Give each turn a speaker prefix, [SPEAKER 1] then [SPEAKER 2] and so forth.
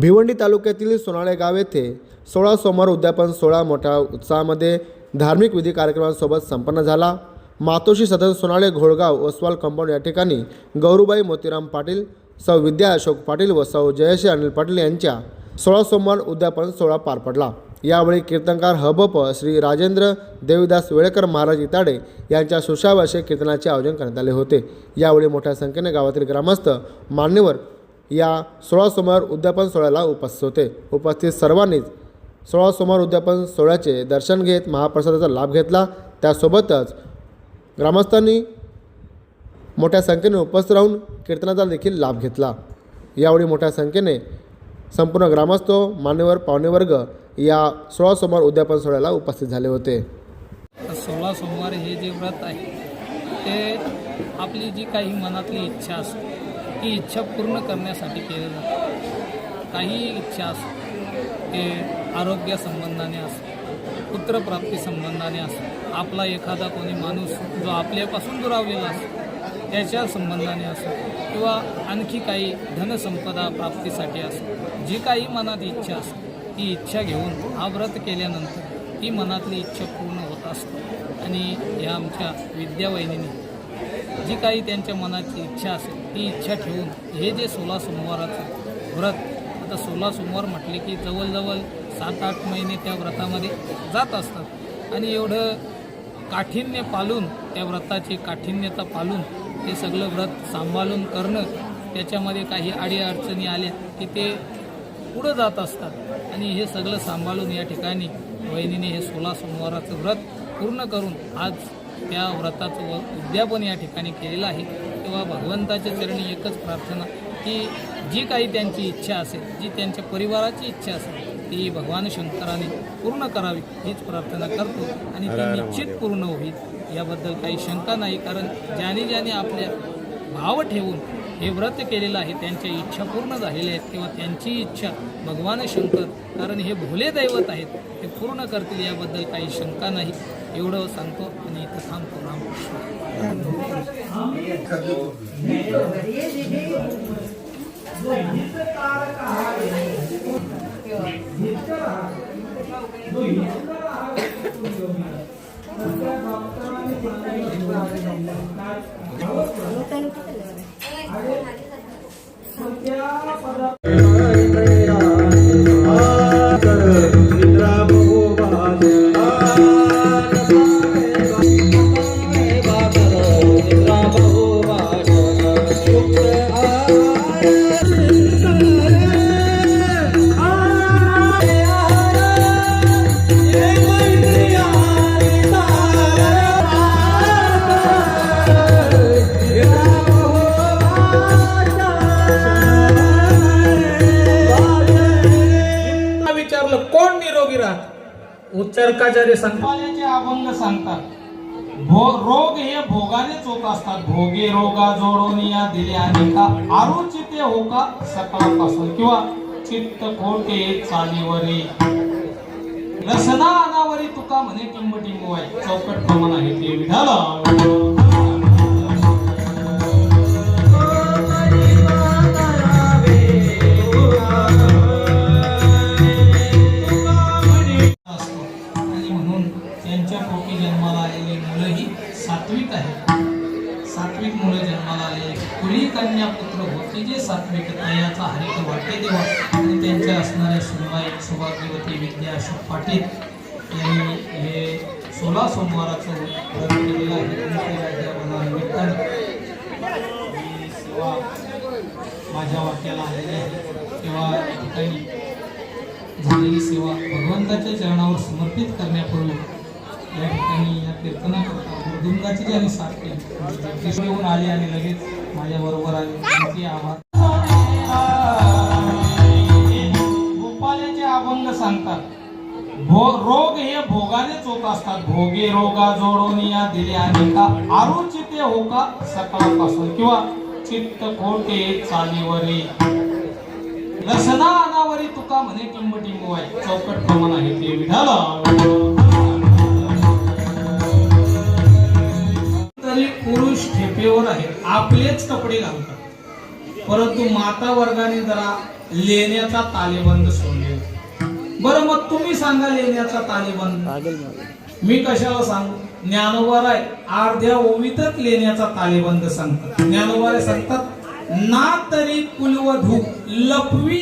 [SPEAKER 1] भिवंडी तालुक्यातील सोनाळे गाव येथे सोळा सोमवार उद्यापन सोहळा मोठ्या उत्साहामध्ये धार्मिक विधी कार्यक्रमांसोबत संपन्न झाला. मातोश्री सदन सोनाळे घोळगाव ओसवाल कंपाऊंड या ठिकाणी गौरूबाई मोतीराम पाटील सौ विद्या अशोक पाटील व सौ जयश्री अनिल पाटील यांच्या सोळा सोमवार उद्यापन सोहळा पार पडला. यावेळी कीर्तनकार हबप श्री राजेंद्र देवीदास वेळेकर महाराज इताडे यांच्या सुशावार्षिक कीर्तनाचे आयोजन करण्यात आले होते. यावेळी मोठ्या संख्येने गावातील ग्रामस्थ मान्यवर या सोळा सोमवार उद्यापन सोहळ्याला उपस्थित होते. उपस्थित सर्वांनीच सोळा सोमवार उद्यापन सोहळ्याचे दर्शन घेत महाप्रसादाचा लाभ घेतला. त्यासोबतच ग्रामस्थांनी मोठ्या संख्येने उपस्थित राहून कीर्तनाचा देखील लाभ घेतला. यावेळी मोठ्या संख्येने संपूर्ण ग्रामस्थ मान्यवर पाहुणेवर्ग या सोळा सोमवार उद्यापन सोहळ्याला उपस्थित झाले होते.
[SPEAKER 2] सोळा सोमवार हे जे व्रत आहे ते आपली जी काही मनातली इच्छा असते ती इच्छा पूर्ण करण्यासाठी केलं जातं काही इच्छा असो ते आरोग्यासंबंधाने असो पुत्रप्राप्ती संबंधाने असो आपला एखादा कोणी माणूस जो आपल्यापासून दुरावलेला असतो त्याच्या संबंधाने असो किंवा आणखी काही धनसंपदा प्राप्तीसाठी असो जी काही मनात इच्छा असो ती इच्छा घेऊन हा व्रत केल्यानंतर ती मनातली इच्छा पूर्ण होत असते. आणि या आमच्या विद्यावहिनीने जी काही त्यांच्या मनाची इच्छा असेल ती इच्छा ठेवून हे जे सोळा सोमवाराचं व्रत आता सोळा सोमवार म्हटले की जवळजवळ सात आठ महिने त्या व्रतामध्ये जात असतात. आणि एवढं काठिण्य पालून त्या व्रताची काठिण्यता पालून ते सगळं व्रत सांभाळून करणं त्याच्यामध्ये काही अडीअडचणी आल्या की ते पुढं जात असतात. आणि हे सगळं सांभाळून या ठिकाणी वहिनीने हे सोळा सोमवाराचं व्रत पूर्ण करून आज त्या व्रताचं व उद्यापन या ठिकाणी केलेलं आहे. तेव्हा भगवंताच्या चरणी एकच प्रार्थना की जी काही त्यांची इच्छा असेल जी त्यांच्या परिवाराची इच्छा असेल ती भगवान शंकराने पूर्ण करावी हीच प्रार्थना करतो. आणि ती निश्चित पूर्ण होईल. याबद्दल काही शंका नाही कारण ज्याने ज्याने आपल्या भाव ठेवून हे व्रत केलेलं आहे त्यांच्या इच्छा पूर्ण झालेल्या आहेत किंवा त्यांची इच्छा भगवान शंकर कारण हे भोले दैवत आहेत ते पूर्ण करतील याबद्दल काही शंका नाही. एवढं सांगतो आणि इथं थांबतो. रामकृष्ण
[SPEAKER 3] విద్యాపద लागलं कोण निरोगी राहत? उच्चारकाचार्य सांगतात अभंग सांगतात. भो रोग हे भोगानेच होत असतात. भोगे रोगा जोडून या दिल्या का आरोचिते हो का? सकाळपासून. किंवा चित्त खोटे चालीवरी. रसना अनावरी तुका म्हणे टिंब टिंब चौकट प्रमाण आहे ते विठाला. कुली कन्या पुत्र होते जे सात्विक तयाचा हरित वाटे देवा. आणि त्यांच्या असणाऱ्या सुनबाई सौभाग्यवती विद्या अशोक पाटील यांनी हे सोळा सोमवाराचं व्रत केलेलं आहे. त्यांच्या ही सेवा माझ्या वाक्याला आलेली आहे. तेव्हा या ठिकाणी झालेली सेवा भगवंताच्या चरणावर समर्पित करण्यापूर्वी या ठिकाणी या कीर्तनाकरता मृदुंगाची ज्यांनी साथ केली. आले आणि लगेच माझ्याबरोबर आले त्यांचे आभार गोपाल्याचे अभंग सांगतात. भो रोग हे भोगानेच होत असतात. भोगे रोगा जोडून या दिल्या अनेका आरोचिते हो का? सकाळपासून. किंवा चित्त खोटे चालीवरी. रसना अनावरी तुका म्हणे टिंब वाय चौकट प्रमाण आहे ते विठाला. आपलेच कपडे घालतात. परंतु माता वर्गाने जरा लेण्याचा तालेबंद सोडले. बरं मग तुम्ही सांगा लेण्याचा तालेबंद. मी. कशाला सांगू? ज्ञानोबार आहे अर्ध्या ओवीतच लेण्याचा तालेबंद सांगतात. ज्ञानोबारे सांगतात ना तरी कुलवधू लपवी